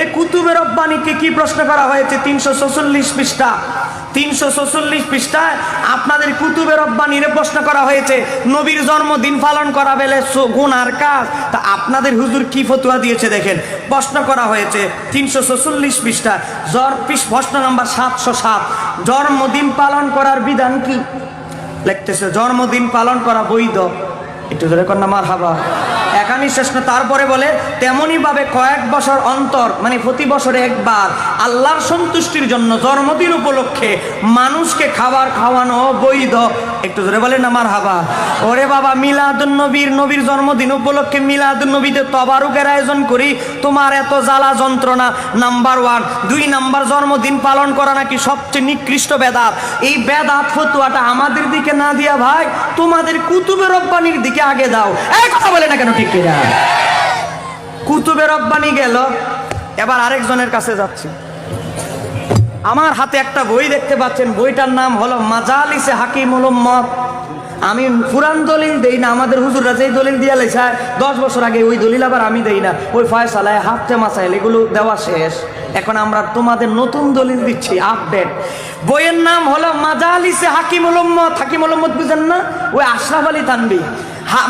এই কুতুবের রব্বানিকে কি প্রশ্ন করা হয়েছে? তিনশো ছচল্লিশ পৃষ্ঠা। তিনশো ছচল্লিশ পৃষ্ঠায় আপনাদের কুতুবের রব্বানিরে প্রশ্ন করা হয়েছে, নবীর জন্মদিন পালন করা বেলে গুনার কাজ। তা আপনাদের হুজুর কি ফতুয়া দিয়েছে দেখেন। প্রশ্ন করা হয়েছে, তিনশো ছচল্লিশ পৃষ্ঠা জ্বর প্রশ্ন নাম্বার সাতশো সাত। জন্মদিন পালন করার বিধান কি? লিখতেছে, জন্মদিন পালন করা বৈধ। একটু ধরে কন্যা মার হাবা একানি শেষ না, তারপরে বলে তেমনি ভাবে কয়েক বছর অন্তর মানে প্রতি বছরে একবার আল্লাহর সন্তুষ্টির জন্য জন্মদিন উপলক্ষে মানুষকে খাবার খাওয়ানো বৈধ একটু ধরে বলেন আমার হাবা ওরে বাবা মিলাদুন নবীর নবীর জন্মদিন উপলক্ষে মিলাদুন নবীতে তবারুকের আয়োজন করি, তোমার এত জ্বালা যন্ত্রণা, নাম্বার ওয়ান। দুই নাম্বার, জন্মদিন পালন করা নাকি সবচেয়ে নিকৃষ্ট বেদাত। এই বেদাত ফতুয়াটা আমাদের দিকে না দিয়া ভাই, তোমাদের কুতুবের রব্বানির দিকে আগে দাও। এই কথা বলে না কেন ঠিক কিনা কুতুবের রব্বানি গেল, এবার আরেকজনের কাছে যাচ্ছি। আমার হাতে একটা বই দেখতে পাচ্ছেন, বইটার নাম হলো মাজালিসে হাকিম উম্মত। আমি পুরান দলিল দেই না, আমাদের হুজুররা যেই দলিল দিয়া লেছে দশ বছর আগে ওই দলিল আবার আমি দেই না। ওই ফয়সালায় হাফতে মাসাইল, এগুলো দেওয়া শেষ। এখন আমরা তোমাদের নতুন দলিল দিচ্ছি, আপডেট। বইয়ের নাম হলো মাজালিসে হাকিম উম্মত। হাকিম উম্মত বুঝেন না? ওই আশরাফ আলী তানবি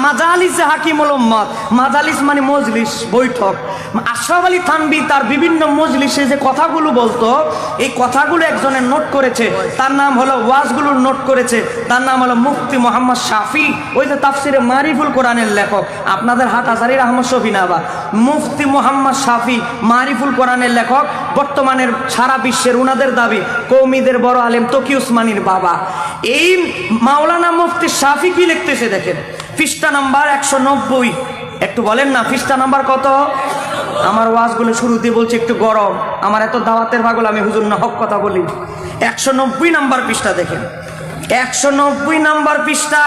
মাজালিসে হাকিমুল উম্মত মাজালিস মানে মজলিস, বৈঠক। আশরাফ আলী থানবি তার বিভিন্ন মজলিসে যে কথাগুলো বলতো, এই কথাগুলো একজনের নোট করেছে। তার নাম হলো ওয়াজগুলোর নোট করেছে। তার নাম হলো, মুফতি মোহাম্মদ শাফি। ওই যে তাফসিরে মারিফুল কোরআনের লেখক। আপনাদের হাট আজারির আহমদ শফিনাবা। মুফতি মোহাম্মদ শাফি, মারিফুল কোরআনের লেখক। বর্তমানের সারা বিশ্বের উনাদের দাবি, কৌমিদের বড় আলেম তকি উসমানির বাবা। এই মাওলানা মুফতি শাফি কি লিখতেছে দেখেন? পৃষ্ঠা নাম্বার একশো নব্বই। একটু বলেন না পৃষ্ঠা নাম্বার কত? আমার ওয়াজগুলো শুরুতে বলছি একটু গরম। আমার এত দাওয়াতের ভাগল আমি হুজুর না হক কথা বলি। একশো নব্বই নাম্বার পৃষ্ঠা দেখেন। একশো নব্বই নাম্বার পৃষ্ঠা।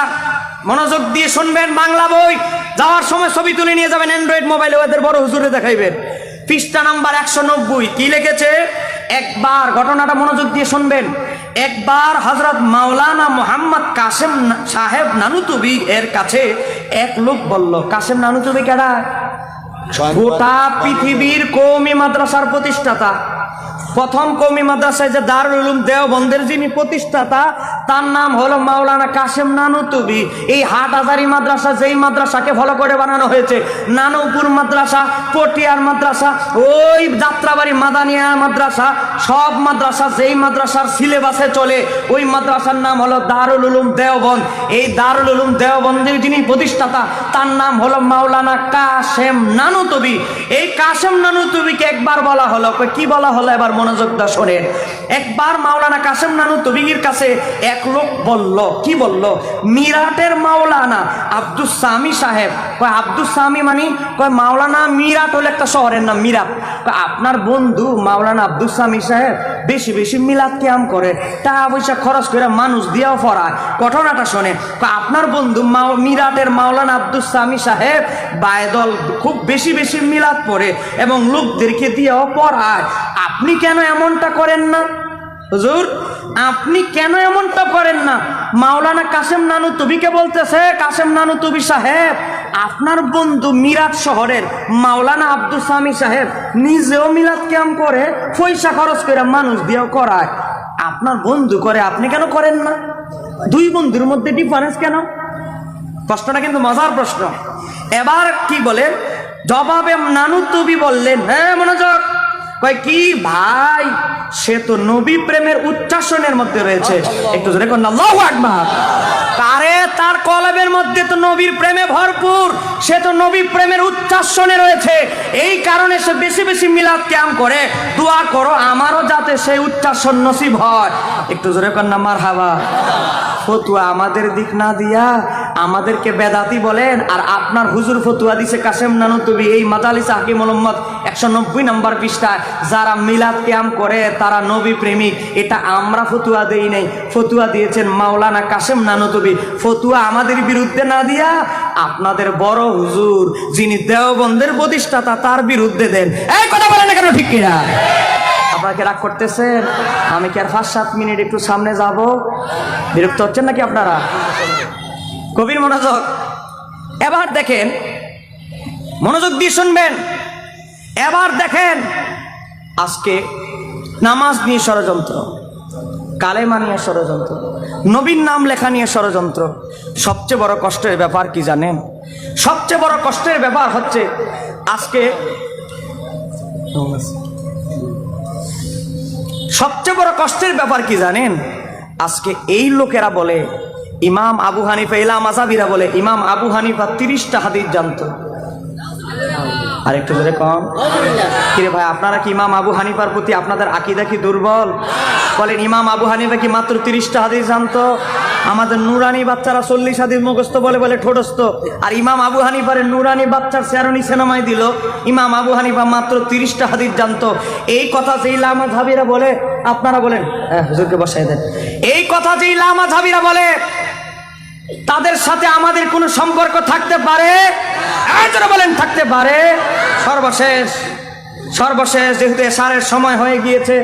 মনোযোগ দিয়ে শুনবেন বাংলা বই। যাওয়ার সময় ছবি তুলে নিয়ে যাবেন অ্যান্ড্রয়েড মোবাইলে, ওদের বড় হুজুরে দেখাইবেন। পৃষ্ঠা নাম্বার একশো নব্বই। কি লিখেছে? একবার। ঘটনাটা মনোযোগ দিয়ে শুনবেন। একবার হজরত মাওলানা মোহাম্মদ কাসেম সাহেব নানুতুবি এর কাছে এক লোক বলল কাসেম নানুতুবি কেডা? গোটা পৃথিবীর কৌমি মাদ্রাসার প্রতিষ্ঠাতা। প্রথম কৌমি মাদ্রাসায় যে দারুল উলুম দেওবন্দের যিনি প্রতিষ্ঠাতা তার নাম হলো মাওলানা কাশেম নানুতুবি এই হাটহাজারি মাদ্রাসা, যেই মাদ্রাসাকে ফলো করে বানানো হয়েছে নানুপুর মাদ্রাসা, পটিয়ার মাদ্রাসা, ওই যাত্রাবাড়ি মাদানিয়া মাদ্রাসা, সব মাদ্রাসা যেই মাদ্রাসার সিলেবাসে চলে, ওই মাদ্রাসার নাম হলো দারুল উলুম দেওবন্দ। এই দারুল উলুম দেওবন্দের যিনি প্রতিষ্ঠাতা, তার নাম হলো মাওলানা কাশেম নানুতবি এই কাশেম নানুতবিকে একবার বলা হলো কি বলা হলো? এবার মনোযোগ দা শোনেন। একবার মাওলানা কাশেম নানুতবির কাছে এক লোক বলল, কি বলল? মিরাটের মাওলানা আব্দুস সামি সাহেব। কয়, আব্দুস সামি মানে? কয়, মাওলানা মিরাট হলো একটা শহরের নাম, মিরাট। আপনার বন্ধু মাওলানা আব্দুস সামি সাহেব বেশি বেশি মিলাদ ক্যাম করে, টাকা পয়সা খরচ করে মানুষ দিয়েও পড়ায় ঘটনাটা শোনে। আপনার বন্ধু মিরাটের মাওলানা আব্দুস সামি সাহেব বায়দল খুব বেশি বেশি মিলাদ পড়ে এবং লোকদেরকে দিয়েও পড়ায়। আপনি কেন এমনটা করেন না? হুজুর, আপনি কেন এমনটা করেন না? মাওলানা কাসেম নানু তুবিকে বলতেছে কাসেম নানু তুবি সাহেব, আপনার বন্ধু মিরাট শহরের মাওলানা আব্দুল সামি সাহেব নিজেও মিলাদ ক্যাম করে, পয়সা খরচ করে মানুষ দিয়েও করায়। আপনার বন্ধু করে, আপনি কেন করেন না? দুই বন্ধুর মধ্যে ডিফারেন্স কেন? প্রশ্নটা কিন্তু মজার প্রশ্ন। এবার কি বলেন? জবাবে নানু তুবি বললেন হ্যাঁ মনোযোগ। কয় কি ভাই? সে তো নবী প্রেমের উচ্চাসনের মধ্যে রয়েছে। একটু জোরে কর আল্লাহু আকবার। তারে তার কলবের মধ্যে তো নবীর প্রেমে ভরপুর, সে তো নবী প্রেমের উচ্চাসনে রয়েছে। এই কারণে সে বেশি বেশি মিলাদ ক্যাম করে। দোয়া করো আমারও যাতে সেই উচ্চাসন নসিব হয়। একটু জোরে না মার হাবা ফতুয়া আমাদের দিক না দিয়া আমাদেরকে বেদাতি বলেন, আর আপনার হুজুর ফতুয়া দিছে কাসেম নানুতুবি এই মাদালিস হাকিম মোহাম্মদ একশো নব্বই নম্বর পৃষ্ঠায়, যারা মিলাদ ক্যাম করে তারা নবী প্রেমিক, এটা আমরা ফতুয়া দেই নাই। ফতুয়া দিয়েছেন মাওলানা কাসেম নানুতুবি ফতুয়া আমাদের বিরুদ্ধে না দিয়া আপনাদের বড় হুজুর যিনি দেওবন্দের প্রতিষ্ঠাতা তার বিরুদ্ধে দেন। এই কথা বলেন কেন ঠিক কিনা? আপনাকে রাগ করতেছেন আমি কি আর পাঁচ, সাত মিনিট একটু সামনে যাব? বিরক্ত হচ্ছেন নাকি আপনারা? কবির মনোযোগ। এবার দেখেন, মনোযোগ দিয়ে শুনবেন। এবার দেখেন, আজকে নামাজ নিয়ে ষড়যন্ত্র, কালেমা নিয়ে ষড়যন্ত্র নবীন নাম লেখা নিয়ে ষড়যন্ত্র। সবচেয়ে বড় কষ্টের ব্যাপার কি জানেন? সবচেয়ে বড় কষ্টের ব্যাপার হচ্ছে, আজকে সবচেয়ে বড় কষ্টের ব্যাপার কি জানেন? আজকে এই লোকেরা বলে, ইমাম আবু হানিফা ইলাম আজাবিরা বলে, ইমাম আবু হানিফা তিরিশটা হাদিস জানত। আর একটু ধরে কম। কিরে ভাই, আপনারা কি ইমাম আবু হানিফার প্রতি আপনাদের আকিদা কি দুর্বল? বলেন, ইমাম আবু হানিফা কি মাত্র তিরিশটা হাদিস জানতো? আমাদের নুরানি বাচ্চারা চল্লিশ হাদিস মুখস্থ বলে বলে ঠোঁটস্থ। আর ইমাম আবু হানিফার নুরানি বাচ্চার সেরনি সিনেমায় দিল। ইমাম আবু হানিফা মাত্র তিরিশটা হাদিস জানতো। এই কথা যেই লামা ঝাবিরা বলে, আপনারা বলেন হ্যাঁ হুজুরকে বসাই দেন। এই কথা যেই লামা ঝাবিরা বলে, তাদের সাথে আমাদের কোনো সম্পর্ক থাকতে পারে? বলেন, থাকতে পারে? সর্বশেষ সর্বশেষ, যেহেতু এসারের সময় হয়ে গিয়েছে।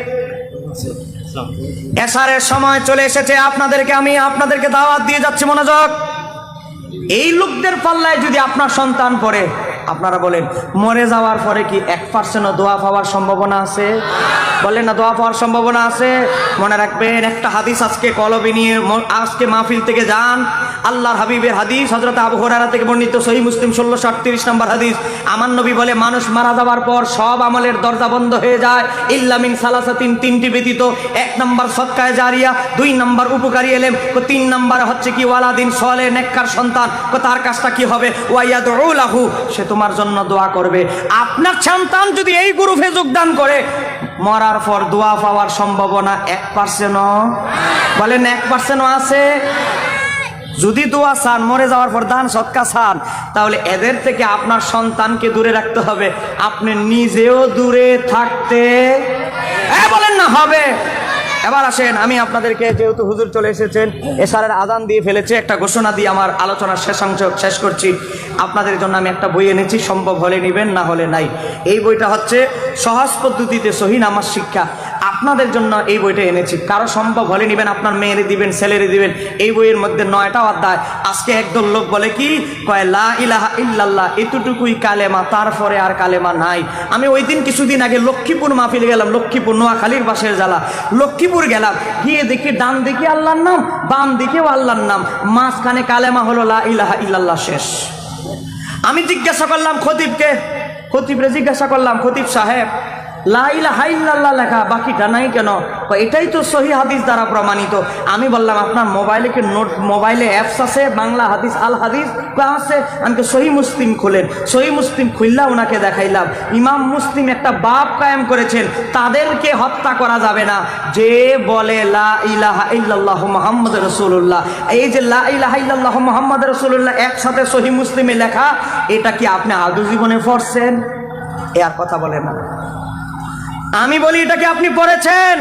এসারের সময় চলে এসেছে। আপনাদেরকে আমি আপনাদেরকে দাওয়াত দিয়ে যাচ্ছি মনোযোগ। এই লোকদের পাল্লায় যদি আপনার সন্তান পড়ে, আপনারা বলেন, মরে যাওয়ার পরে কি এক পার্সেন্টও দোয়া পাওয়ার সম্ভাবনা আছে? বলেন না, দোয়া পাওয়ার সম্ভাবনা আছে? মনে রাখবেন, একটা হাদিস আজকে কলবে নিয়ে আজকে মাহফিল থেকে যান। আল্লাহর হাবিবের হাদিস হজরত আবু হরারা থেকে বর্ণিত সহি মুসলিম ষোলোশো আটত্রিশ নম্বর হাদিস। আমার নবী বলে, মানুষ মারা যাওয়ার পর সব আমলের দরজা বন্ধ হয়ে যায়। ইল্লামিন সালাসাতিন, তিনটি ব্যতীত। এক নম্বর সৎকায় জারিয়া, দুই নম্বর উপকারী এলেম। তিন নম্বর হচ্ছে কি, ওয়ালাদিন সলে, নেককার সন্তান। তার কাজটা কি হবে? ওয়াইয়াদুলাহু সে তোমার জন্য দোয়া করবে। আপনার সন্তান যদি এই গ্রুপে যোগদান করে মরার পর দোয়া পাওয়ার সম্ভাবনা এক পার্সেন্টও বলেন এক পার্সেন্টও আছে? যদি দোয়া চান, মরে যাওয়ার পর দান, সৎকা চান, তাহলে এদের থেকে আপনার সন্তানকে দূরে রাখতে হবে। আপনি নিজেও দূরে থাকতে বলেন না, হবে। এবার আসেন, আমি আপনাদেরকে যেহেতু হুজুর চলে এসেছেন, এসারের আদান দিয়ে ফেলেছে, একটা ঘোষণা দিয়ে আমার আলোচনার শেষাংশ শেষ করছি। আপনাদের জন্য আমি একটা বই এনেছি, সম্ভব হলে নেবেন, না হলে নাই। এই বইটা হচ্ছে সহজ পদ্ধতিতে সহি নামাজ শিক্ষা। আপনাদের জন্য এই বইটা এনেছি। কারও সম্ভব হলে নেবেন, আপনার মেয়েরে দিবেন, ছেলেরে দিবেন, এই বইয়ের মধ্যে নয়টা অধ্যায়। আজকে একদল লোক বলে কি? কয়, লা ইলাহা ইল্লাল্লাহ, এতটুকুই কালেমা, তারপরে আর কালেমা নাই। আমি ওই দিন কিছুদিন আগে লক্ষ্মীপুর মাহফিলে গেলাম, লক্ষ্মীপুর নোয়াখালীর বাসের জ্বালা লক্ষ্মীপুর গেলাম, গিয়ে দেখি ডান দিকে আল্লাহর নাম, বাম দিকেও আল্লাহর নাম। মাঝখানে কালেমা হলো লা ইলাহা ইল্লাল্লাহ শেষ। আমি জিজ্ঞাসা করলাম খতিবকে খতিবরে জিজ্ঞাসা করলাম খতিব সাহেব লাইলা হাইল্লাল্লাহ লেখা, বাকিটা নাই কেন? এটাই তো সহি হাদিস দ্বারা প্রমাণিত। আমি বললাম, আপনার মোবাইলে কি নোট মোবাইলে অ্যাপস আছে? বাংলা হাদিস, আল হাদিস আছে। আমি তো সহি মুসলিম খুলেন। সহি মুসলিম খুললা ওনাকে দেখাইলাম। ইমাম মুসলিম একটা বাপ কায়েম করেছেন। তাদেরকে হত্যা করা যাবে না। যে বলে, লা ইলাহা ইল্লাল্লাহ মোহাম্মদ রসুল্লাহ এই যে লা ইলাহা ইল্লাল্লাহ মোহাম্মদ রসুল্লাহ একসাথে সহি মুসলিমে লেখা, এটা কি আপনি আদৌ জীবনে পড়ছেন? এ আর কথা বলে না। আমি বলি, এটা কি আপনি পড়েছেন?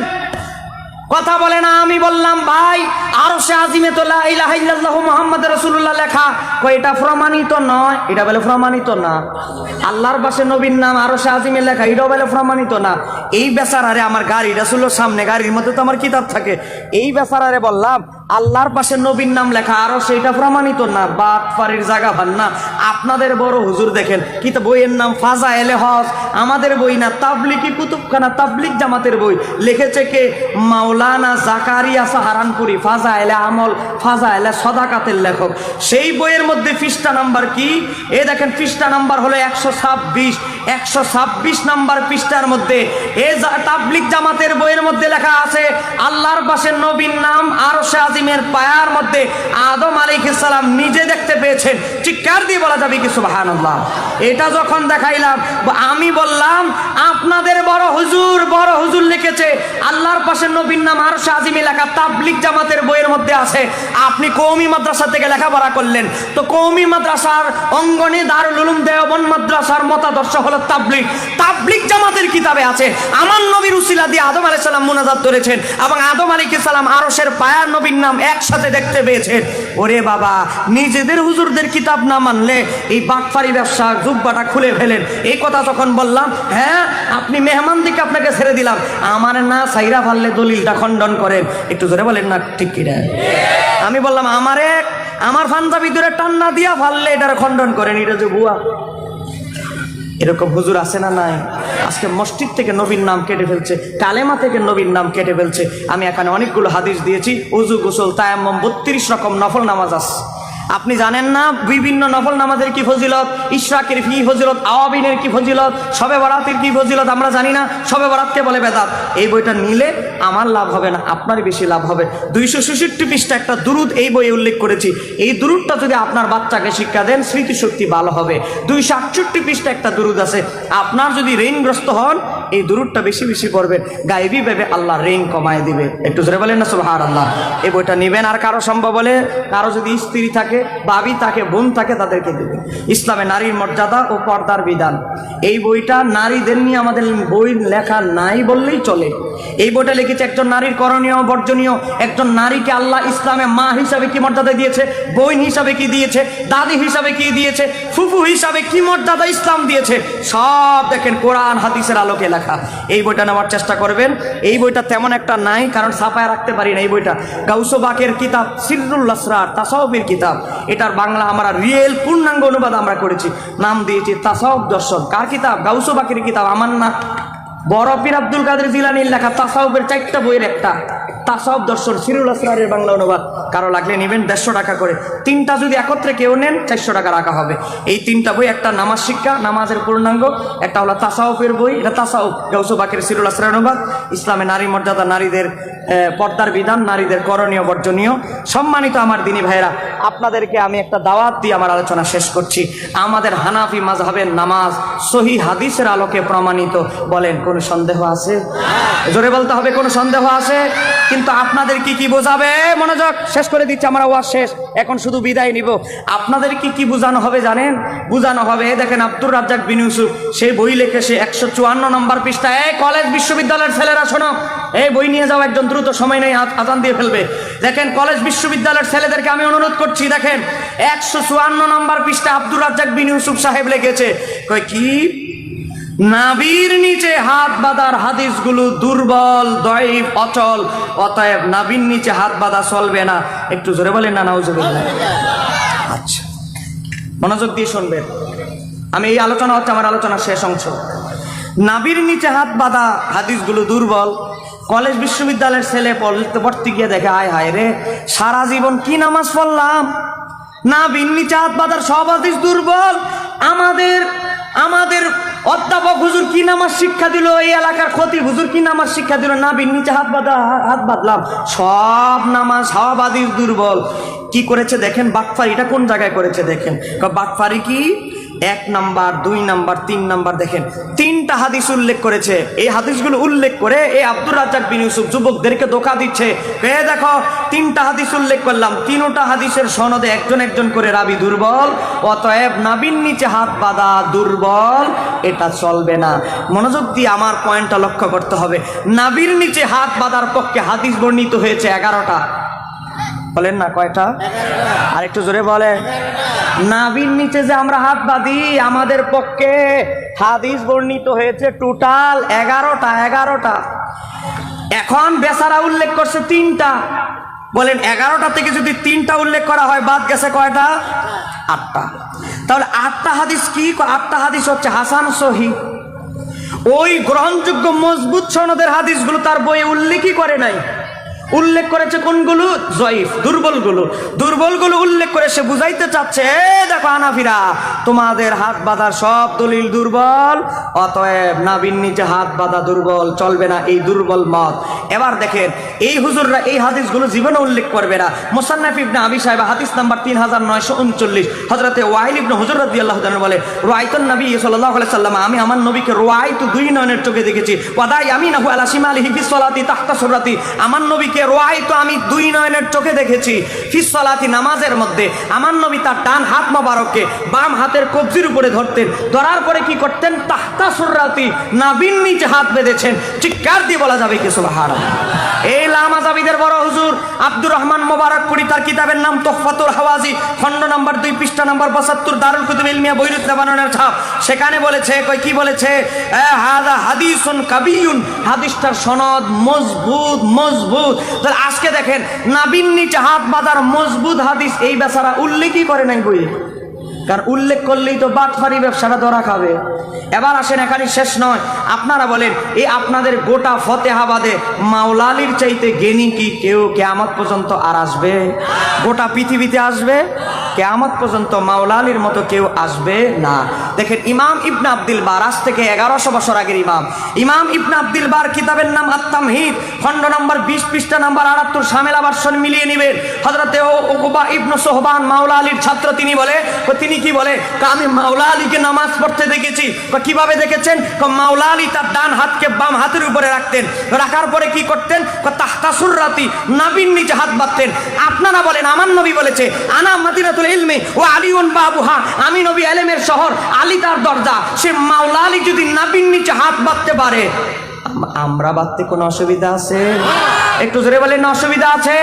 কথা বলে না, আমি বললাম, ভাই আরও সে আজিমে তো লাহ মোহাম্মদ রাসূলুল্লাহ লেখা। এটা প্রমাণিত নয়? এটা বলে, প্রমাণিত না। আল্লাহর বাসে নবীর নাম আরও সে আজিমে লেখা, এটাও বলে, প্রমাণিত না। এই বেচারারে আমার গাড়ি রসুল্লোর সামনে গাড়ির মধ্যে তো আমার কিতাব থাকে। এই বেচারারে বললাম আল্লাহর পাশে নবীর নাম লেখা, আরও সেটা প্রমাণিত না বাদ ফারির জায়গা ভান না। আপনাদের বড় হুজুর দেখেন কিতাব বইয়ের নাম ফাজা এলে হজ, আমাদের বই না তাবলিকি কুতুবখানা তাবলিক জামাতের বই। লিখেছে কে? মাওলানা জাকারিয়া সাহারানপুরি, ফাজা এলে আমল, ফাজা এলে সদাকাতের লেখক। সেই বইয়ের মধ্যে পৃষ্ঠা নাম্বার কি? এ দেখেন, পৃষ্ঠা নাম্বার হলো একশো ছাব্বিশ। একশো ছাব্বিশ নাম্বার পৃষ্ঠার মধ্যে, এ তাবলিক জামাতের বইয়ের মধ্যে লেখা আছে, আল্লাহর পাশে নবীর নাম, আরও আজিমের পায়ার মধ্যে আদম আলাইহিস সালাম নিজে দেখতে পেয়েছেন। চিৎকার দিয়ে বলা যাবে কি? সুবহানাল্লাহ। এটা যখন দেখাইলাম, আমি বললাম, আপনাদের বড় হুজুর বড় হুজুর লিখেছে, আল্লাহর পাশে নবীর নাম আরও আজিমে লেখা তাবলিক জামাতের বইয়ের মধ্যে আছে। আপনি কৌমি মাদ্রাসা থেকে লেখাপড়া করলেন। তো কৌমি মাদ্রাসার অঙ্গনে দারুল উলুম দেওবন মাদ্রাসার মতাদর্শ হলো তাবলিক তাবলিক জামাতের কিতাবে আছে। আমার নবীর উসিলা দিয়ে আদম আলাইহিস সালাম মুনাজাত ধরেছেন এবং আদম আলাইহিস সালাম আরশের পায়ার নবীর নাম একসাথে দেখতে পেয়েছেন। ওরে বাবা, নিজেদের হুজুরদের কিতাব না মানলে এই বাটফারি ব্যবসা, জুব্বাটা খুলে ফেলেন। এই কথা যখন বললাম হ্যাঁ আপনি মেহমান দিকে আপনাকে ছেড়ে দিলাম। আমার না সাইরা ফাললে দলিলটা খণ্ডন করেন। একটু জোরে বলেন না, ঠিক কিনা? আমি বললাম, আমারে, আমার ফান্দাবি ধরে টান্না দিয়া ফাললে এটার খণ্ডন করেন, এটা যে বুয়া এরকম হুজুর আছে না নাই? আজকে মসজিদ থেকে নবীর নাম কেটে ফেলছে, কালেমা থেকে নবীর নাম কেটে ফেলছে। আমি এখানে অনেকগুলো হাদিস দিয়েছি, উজু, গোসল, তায়াম্মম, বত্রিশ রকম নফল নামাজ আছে। আপনি জানেন না, বিভিন্ন নফল নামাজের কি ফজিলত? ইশরাকের কি ফজিলত? আওয়াবিনের কি ফজিলত? সবে বরাতের কি ফজিলত? আমরা জানি না, সবে বরাতকে বলে বেদাত। এই বইটা নিলে আমার লাভ হবে না আপনারই বেশি লাভ হবে। দুইশো ছেষট্টি পৃষ্ঠা একটা দুরুদ এই বইয়ে উল্লেখ করেছি। এই দুরুদটা যদি আপনার বাচ্চাকে শিক্ষা দেন, স্মৃতিশক্তি ভালো হবে। দুইশো আটষট্টি পৃষ্ঠা একটা দুরুদ আছে। আপনার যদি ঋণগ্রস্ত হন, এই দুরুদটা বেশি বেশি করবেন গায়েবী ভেবে আল্লাহ ঋণ কমায় দিবে। একটু জোরে বলেন না সুবহান আল্লাহ এই বইটা নেবেন আর কারও সম্ভব হলে, কারও যদি স্ত্রী থাকে বাবি থাকে বোন থাকে তাদেরকে দেবে। ইসলামে নারীর মর্যাদা ও পর্দার বিধান। এই বইটা নারীদের নিয়ে আমাদের বই লেখা নাই বললেই চলে। এই বইটা লিখেছে একজন নারীর করণীয়, বর্জনীয়। একজন নারীকে আল্লাহ ইসলামে মা হিসাবে কি মর্যাদা দিয়েছে, বোন হিসাবে কি দিয়েছে, দাদি হিসাবে কি দিয়েছে, ফুফু হিসাবে কি মর্যাদা ইসলাম দিয়েছে, সব দেখেন কোরআন, হাদিসের আলোকে লেখা। এই বইটা নেওয়ার চেষ্টা করবেন। এই বইটা তেমন একটা নাই, কারণ ছাপায় রাখতে পারি না এই বইটা। গাউসো বাকের কিতাব সিরুল্লাসরার তাসাউবের কিতাব। এটার বাংলা আমরা রিয়েল পূর্ণাঙ্গ অনুবাদ আমরা করেছি। নাম দিয়েছি তাসাউফ দর্শন। কার কিতাব? গাউসো বাকির কিতাব। আমার না বড় আব্দুল কাদের জিলানির লেখা তাসাউফের চারটা বইয়ের একটা। তাসাউব দর্শন সিরুল আসরারের বাংলা অনুবাদ। কারও লাগলে নেবেন দেড়শো টাকা করে। তিনটা যদি একত্রে কেউ নেন, চারশো টাকা রাখা হবে। এই তিনটা বই, একটা নামাজ শিক্ষা, নামাজের পূর্ণাঙ্গ, একটা হলো তাসাউফের বই। এটা তাসাউফ গৌসু বাকের সিরুল আসরার অনুবাদ। ইসলামে নারী মর্যাদা, নারীদের পর্দার বিধান, নারীদের করণীয়, বর্জনীয়। সম্মানিত আমার দিনী ভাইরা আপনাদেরকে আমি একটা দাওয়াত দিয়ে আমার আলোচনা শেষ করছি। আমাদের হানাফি মাযহাবের নামাজ সহি হাদিসের আলোকে প্রমাণিত। বলেন, কোনো সন্দেহ আছে? জোরে বলতে হবে, কোনো সন্দেহ আছে? কিন্তু আপনাদের কি কি বোঝাবে মনোযোগ শেষ করে দিচ্ছে, আমার ওয়াজ শেষ। এখন শুধু বিদায় নিব। আপনাদের কি কি বোঝানো হবে জানেন? বোঝানো হবে দেখেন আব্দুর রাজ্জাক বিন ইউসুফ, সেই বই লিখে সে একশো চুয়ান্ন নম্বর পৃষ্ঠা এই কলেজ বিশ্ববিদ্যালয়ের ছেলেরা, শোনো, এই বই নিয়ে যাও, একজন দ্রুত সময় নেই আজান দিয়ে ফেলবে। দেখেন, কলেজ বিশ্ববিদ্যালয়ের ছেলেদেরকে আমি অনুরোধ করছি, দেখেন, একশো চুয়ান্ন নম্বর পৃষ্ঠা আব্দুর রাজ্জাক বিন ইউসুফ সাহেব লিখেছে। কয়, কি? নাবির নিচে হাত বাঁধার হাদিসগুলো দুর্বল, দয়ীফ, অচল। অতএব নাবির নিচে হাত বাঁধা চলবে না। একটু জোরে বলেন না, নাউজুবিল্লাহ। আচ্ছা। মনোযোগ দিয়ে শুনবেন। আমি এই আলোচনা হচ্ছে আমার আলোচনার শেষ অংশ। নাবির নিচে হাত বাঁধা হাদিসগুলো দুর্বল। কলেজ বিশ্ববিদ্যালয়ের ছেলে পড়তে গিয়ে দেখে, আয় হায় রে, সারা জীবন কি নামাজ পড়লাম? নাবির নিচে হাত বাঁধার সব হাদিস দুর্বল। আমাদের আমাদের অধ্যাপক হুজুর কি নামাজ শিক্ষা দিল? এই এলাকার ক্ষতি হুজুর কি নামাজ শিক্ষা দিল? নাবির নিচে হাত বাঁধা হাত বাঁধলাম। সব নামাজ হাদিস দুর্বল। কি করেছে দেখেন? বাটফারি এটা কোন জায়গায় করেছে দেখেন? বাটফারি কি? এক নাম্বার, দুই নাম্বার, তিন নাম্বার দেখেন, তিনটা হাদিস উল্লেখ করেছে। এই হাদিসগুলো উল্লেখ করে এই আব্দুর রাজ্জাক বিন ইউসুফ যুবকদেরকে ধোকা দিচ্ছে। এ দেখো, তিনটা হাদিস উল্লেখ করলাম, তিনটা হাদিসের সনদে একজন একজন করে রাবি দুর্বল, অতএব নাবিন নিচে হাত বাঁধা দুর্বল, এটা চলবে না। মনোযোগ দিয়ে আমার পয়েন্টটা লক্ষ্য করতে হবে। নাবির নিচে হাত বাঁধার পক্ষে হাদিস বর্ণিত হয়েছে এগারোটা। বলেন না কয়টা? আর একটু জোরে বলেন। নাবির নিচে যে আমরা হাত বাঁধি, আমাদের পক্ষে হাদিস বর্ণিত হয়েছে টোটাল এগারোটা এগারোটা। এখন বেচারা উল্লেখ করছে তিনটা। বলেন, এগারোটা থেকে যদি তিনটা উল্লেখ করা হয়, বাদ গেছে কয়টা? আটটা। তাহলে আটটা হাদিস কি? আটটা হাদিস হচ্ছে হাসান সহি। ওই গ্রহণযোগ্য মজবুত সনদের হাদিসগুলো তার বইয়ে উল্লেখই করে নাই। উল্লেখ করেছে কোনগুলো? জয়ীফ, দুর্বলগুলো। দুর্বলগুলো উল্লেখ করে সে বুঝাইতে চাচ্ছে দেখো আনাফিরা তোমাদের হাত বাঁধার সব দলিল দুর্বল, অতএব নাবিন নিচে হাত বাঁধা দুর্বল, চলবে না এই দুর্বল মত। এবার দেখেন, এই হুজুররা এই হাদিসগুলো জীবনে উল্লেখ করবে না। মোসান্নাফ ইবনে আবি সাহেব হাদিস নাম্বার তিন হাজার নয়শো উনচল্লিশ। হজরতে ওয়াইল ইবনে হুজুর রাদি আল্লাহ বলে রোয়াইতন নবী সাল্লাহ সাল্লাম আমি আমার নবীকে রোয়াইতু দুই নয়নের চোখে দেখেছি। ওয়াদাই আমি নাহু আলা সিমালি হিফিসলাতি তাহতা সুরাতি, আমার নবীকে রোয়াইতু আমি দুই নয়নের চোখে দেখেছি। ফিসলাতি নামাজের মধ্যে আমার নবী তার ডান হাত মোবারককে বাম হাতের কবজির উপরে ধরতেন। ধরার পরে কি করতেন? তাহতা সুরাতি নাবিন নিচে হাত বেঁধেছেন। চিৎকার দিয়ে বলা যাবে কিছু সুবাহ এই লামাজাবিদের বড় হুজুর আব্দুর রহমান মোবারকপুরি তার কিতাবের নাম তোহফাতুল হাওয়াজি, খণ্ড নম্বর দুই, পৃষ্ঠা নম্বর পঁচাত্তর, দারুল কুতুব ইলমিয়া বৈরুত লেবাননের ছাপ। সেখানে বলেছে, কই, কি বলেছে? হাদা হাদিসুন কাবিয়ুন, হাদিসটার সনদ মজবুত মজবুত। তাহলে আজকে দেখেন নাবিন নিচে হাত বাঁধার মজবুত হাদিস, এই বেচারা উল্লেখই করে নাই বই। কারণ উল্লেখ করলেই তো বাটফারি ব্যবসাটা ধরা খাবে। এবার আসেন এখানে শেষ নয়। আপনারা বলেন, এই আপনাদের গোটা ফতেহাবাদে মাওলালির চাইতে গেনি কি কেউ কেয়ামত পর্যন্ত আর আসবে? গোটা পৃথিবীতে আসবে? কেয়ামত পর্যন্ত মাওলালির মতো কেউ আসবে না। দেখেন, ইমাম ইবনে আব্দুল বার, আজ থেকে এগারোশো বছর আগের ইমাম। ইমাম ইবনে আব্দুল বার কিতাবের নাম আত্মামহিদ খণ্ড নম্বর বিশ, পৃষ্ঠা নাম্বার আটাত্তর, সামেলা ভার্সন মিলিয়ে নেবেন। হজরতে ওকুবা ইবনু সোহবান মাওলা আলীর ছাত্র তিনি বলে তিনি কি বলে? আমি মাওলা আলীকে নামাজ পড়তে দেখেছি। কীভাবে দেখেছেন? মাওলা আলী তার ডান হাতকে বাম হাতের উপরে রাখতেন। রাখার পরে কি করতেন? তাহতাসুর রাতি, নাবির নিচে হাত বাঁধতেন। আপনারা বলেন, আমার নবী বলেছে, আনা মাদিনাতুল ইলমে ও আলিউন বাবুহা, আমি নবী এলেমের শহর আলী তার দরজা। সে মাওলা আলী যদি নাবিন নিচে হাত বাঁধতে পারে আমরা বাঁধতে কোনো অসুবিধা আছে? একটু জোরে বলেন, অসুবিধা আছে?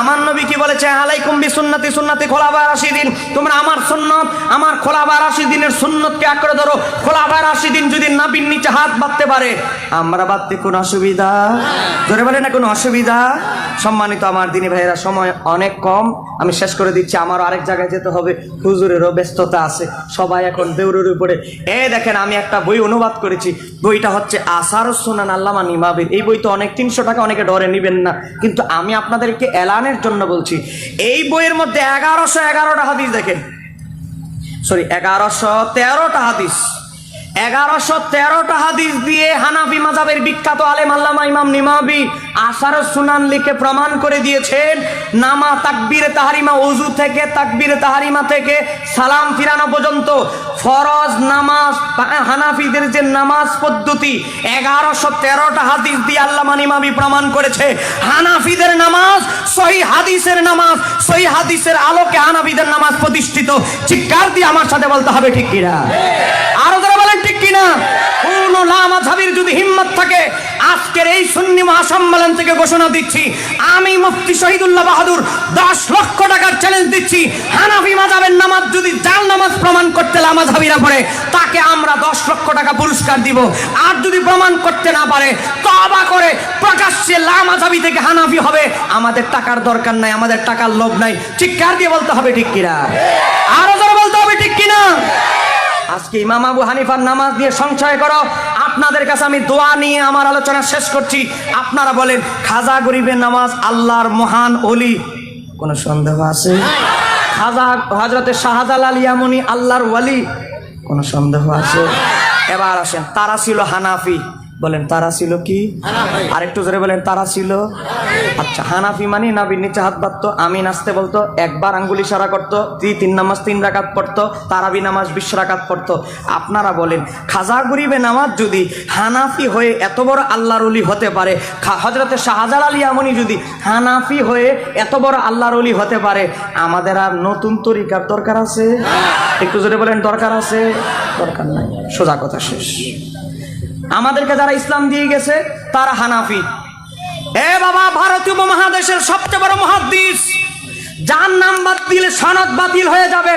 আমার নবী কি বলেছে? আলাইকুম বি সুন্নতি সুন্নতি খোলাবার আশি দিন তোমরা আমার সুন্নত, আমার খোলাবার আশি দিনের সুন্নতকে আঁকড়ে ধরো। খোলাবার আশি দিন যদি নাবির নিচে হাত বাঁধতে পারে, আমরা বাঁধতে কোনো অসুবিধা? জোরে বলে না, কোনো অসুবিধা? সম্মানিত আমার দিনী ভাইয়েরা, সময় অনেক কম। আমি শেষ করে দিচ্ছি, আমারও আরেক জায়গায় যেতে হবে। হুজুরেরও ব্যস্ততা আছে। সবাই এখন দেউরের উপরে। এ দেখেন, আমি একটা বই অনুবাদ করেছি। বইটা হচ্ছে আসার সুনান আল্লামা নিমাবির। এই বই তো অনেক, তিনশো টাকা অনেকে ডরে নিবেন না। কিন্তু আমি আপনাদেরকে এলানের জন্য বলছি, এই বইয়ের মধ্যে এগারোশো এগারোটা হাদিস দেখেন। সরি এগারোশো তেরোটা হাদিস। এগারোশো তেরোটা হাদিস দিয়ে হানাফি মাজাবের বিখ্যাত আলেম আল্লামা ইমাম নিমাবি আসার সুনান লিখে প্রমাণ করে দিয়েছেন, নামা তাকবিরে তাহারিমা উজু থেকে তাকবিরে তাহারিমা থেকে সালাম ফিরানো পর্যন্ত ফরজ নামাজ, হানাফিদের যে নামাজ পদ্ধতি, এগারোশো তেরোটা হাদিস দিয়ে আল্লামা নিমাবি প্রমাণ করেছে। হানাফিদের নামাজ, সহি হাদিসের নামাজ, সহি হাদিসের আলোকে হানাফিদের নামাজ প্রতিষ্ঠিত। চিৎকার দিয়ে আমার সাথে বলতে হবে, ঠিক কিনা? বলেন কোন লামাঝাবির যদি হিম্মত থাকে, আজকের এই সুন্নি মহাসম্মেলন থেকে ঘোষণা দিচ্ছি। আমি মুফতি শহীদুল্লাহ বাহাদুর, দশ লক্ষ টাকার চ্যালেঞ্জ দিচ্ছি। হানাফি মাজাবের নামাজ যদি জাল নামাজ প্রমাণ করতে লামাঝাবিরা পারে তাকে আমরা দশ লক্ষ টাকা পুরস্কার দিব। আর যদি প্রমাণ করতে না পারে তবা করে প্রকাশ্যে লামাঝাবি থেকে হানাফি হবে। আমাদের টাকার দরকার নাই, আমাদের টাকার লোভ নাই। চিৎকার দিয়ে বলতে হবে, ঠিক কিনা? আরও যারা বলতে হবে, ঠিক কিনা? আজকে ইমাম আবু হানিফার নামাজ দিয়ে সংশয় করো। আপনাদের কাছে আমি দোয়া নিয়ে আমার আলোচনা শেষ করছি। আপনারা বলেন, খাজা গরিবের নামাজ আল্লাহর মহান অলি কোনো সন্দেহ আছে? খাজা হজরতে শাহজালাল ইয়ামনি আল্লাহর ওয়ালি। কোনো সন্দেহ আছে? এবার আসেন, তারা ছিল হানাফি। বলেন, তারা ছিল কি? আরেকটু জোরে বলেন, তারা ছিল? আচ্ছা হানাফি মানে নাবির নিচে হাত বাঁধতো, আমি নাচতে বলতো, একবার আঙ্গুলি সারা করতো তুই তিন নামাজ, তিন রাকাত পড়তো, তারাবি নামাজ বিশ রাকাত পড়তো। আপনারা বলেন, খাজা গরিবে নামাজ যদি হানাফি হয়ে এত বড় আল্লাহর অলি হতে পারে হজরতে শাহজাল আলী আমনি যদি হানাফি হয়ে এত বড় আল্লাহর অলি হতে পারে, আমাদের আর নতুন তরিকার দরকার আছে? একটু জোরে বলেন, দরকার আছে? দরকার নাই। সোজা কথা শেষ। আমাদেরকে যারা ইসলাম দিয়ে গেছে, তারা হানাফি। এ বাবা, ভারতীয় উপমহাদেশের সবচেয়ে বড় মহাদ্দিস। যার নাম বাতিল সনদ বাতিল হয়ে যাবে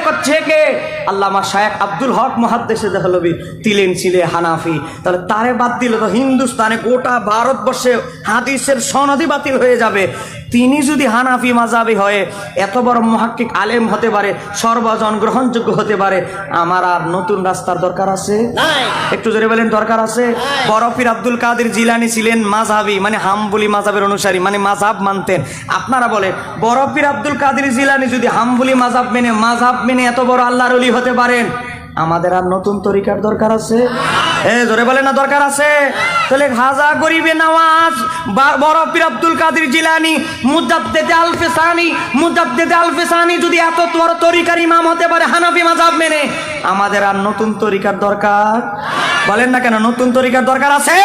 কে আল্লামা শায়েখ আব্দুল হক মহাদ্দেশে দেহলবি তিলেন ছিলে হানাফি। তাহলে তারে বাদ দিলে তো হিন্দুস্তানে গোটা ভারতবর্ষে হাদিসের সনদই বাতিল হয়ে যাবে। তিনি যদি হানাফি মাজাবি হয়ে এত বড় মহাক্কিক আলেম হতে পারে সর্বজন গ্রহণযোগ্য হতে পারে আমার আর নতুন রাস্তার দরকার আছে? একটু জোরে বলেন দরকার আছে? বরফির আব্দুল কাদের জিলানি ছিলেন মাঝাবি মানে হামবুলি মাঝাবের অনুসারী মানে মাঝাব মানতেন। আপনারা বলেন বরফির আব্দুল কাদের জিলানি যদি হামবুলি মাঝাব মেনে মাঝাব মেনে এত বড় আল্লাহর অলি হতে পারেন। আমাদের আর নতুন তরিকার দরকার আছে? এ, জোরে বলে না, দরকার আছে? তাহলে হাজা গরিবে বড় পীর আব্দুল জিলানি যদি এত বড় তরিকার ইমাম হতে পারে হানাফি মাযহাব মেনে, আমাদের আর নতুন তরিকার দরকার? বলেন না কেন, নতুন তরিকার দরকার আছে?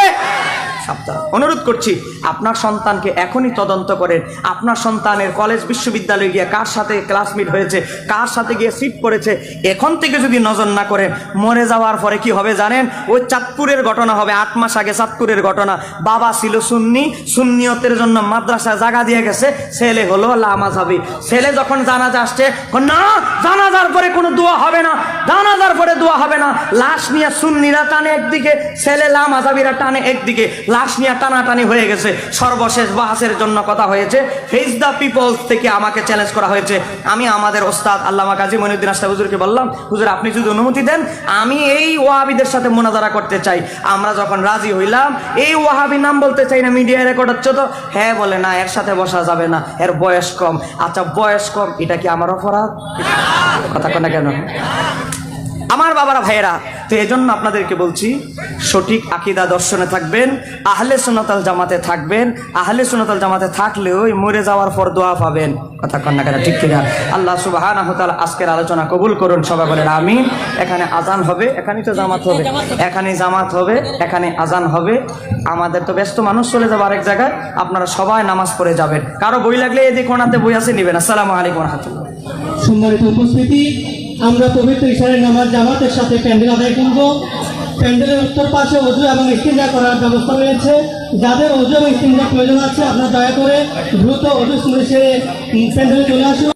সাবধান। অনুরোধ করছি, আপনার সন্তানকে এখনই তদন্ত করেন। আপনার সন্তানের কলেজ বিশ্ববিদ্যালয়ে গিয়ে কার সাথে ক্লাসমেট হয়েছে, কার সাথে গিয়ে সিট পড়েছে, এখন থেকে যদি নজর না করেন, মরে যাওয়ার পরে কি হবে জানেন? ওই চাঁদপুরের ঘটনা হবে, আট মাস আগে চাঁদপুরের ঘটনা। বাবা ছিল সুন্নি, সুন্নিয়তের জন্য মাদ্রাসায় জায়গা দিয়ে গেছে, ছেলে হলো লামাজাবি ছেলে যখন জানাজা আসছে না, জানাজার পরে কোনো দোয়া হবে না, জানাজার পরে দোয়া হবে না। লাশ নিয়ে সুন্নিরা টানে একদিকে, ছেলে লামাজাবিরা টানে একদিকে। বাস নিয়ে টানাটানি হয়ে গেছে। সর্বশেষ বাহাসের জন্য কথা হয়েছে। ফেস দ্য পিপলস থেকে আমাকে চ্যালেঞ্জ করা হয়েছে। আমি আমাদের ওস্তাদ আল্লামা কাজী মনিউদ্দিন আস্তা হুজুরকে বললাম, হুজুর, আপনি যদি অনুমতি দেন, আমি এই ওয়াহাবিদের সাথে মোনাজারা করতে চাই। আমরা যখন রাজি হইলাম, এই ওয়াহাবি নাম বলতে চাই না মিডিয়ায় রেকর্ড হচ্ছে তো। হ্যাঁ বলে না, এর সাথে বসা যাবে না, এর বয়স কম। আচ্ছা বয়স কম, এটা কি আমার অপরাধ? কথা কেন আমার বাবারা, ভাইয়েরা, তো এই জন্য আপনাদেরকে বলছি সঠিক আকিদা দর্শনে থাকবেন, আহলে সোনাতাল জামাতে থাকবেন, আহলে সোনাতাল জামাতে থাকলেও মরে যাওয়ার পর দোয়া পাবেন। কথা কন্যা কেন, ঠিক কিনা? আল্লাহ সুবাহান আজকের আলোচনা কবুল করুন, সবাই বলেন আমিন। এখানে আজান হবে, এখানেই তো জামাত হবে এখানে জামাত হবে, এখানে আজান হবে। আমাদের তো ব্যস্ত মানুষ চলে যাব আরেক জায়গায়, আপনারা সবাই নামাজ পড়ে যাবেন। কারও বই লাগলে এদিক ওনাতে বই আছে, নিবেন। আসসালামু আলাইকুম রহমতুল্লাহ সম্মানিত উপস্থিতি, আমরা পবিত্র ইশারের নামাজ জামাতের সাথে প্যান্ডেল আদায় করব। প্যান্ডেলের উত্তর পাশে অজু এবং ইস্তিনজা করার ব্যবস্থা রয়েছে। যাদের অজু এবং ইস্তিনজা প্রয়োজন আছে, আপনার দয়া করে দ্রুত অজু সেরে প্যান্ডেলে চলে আসুন।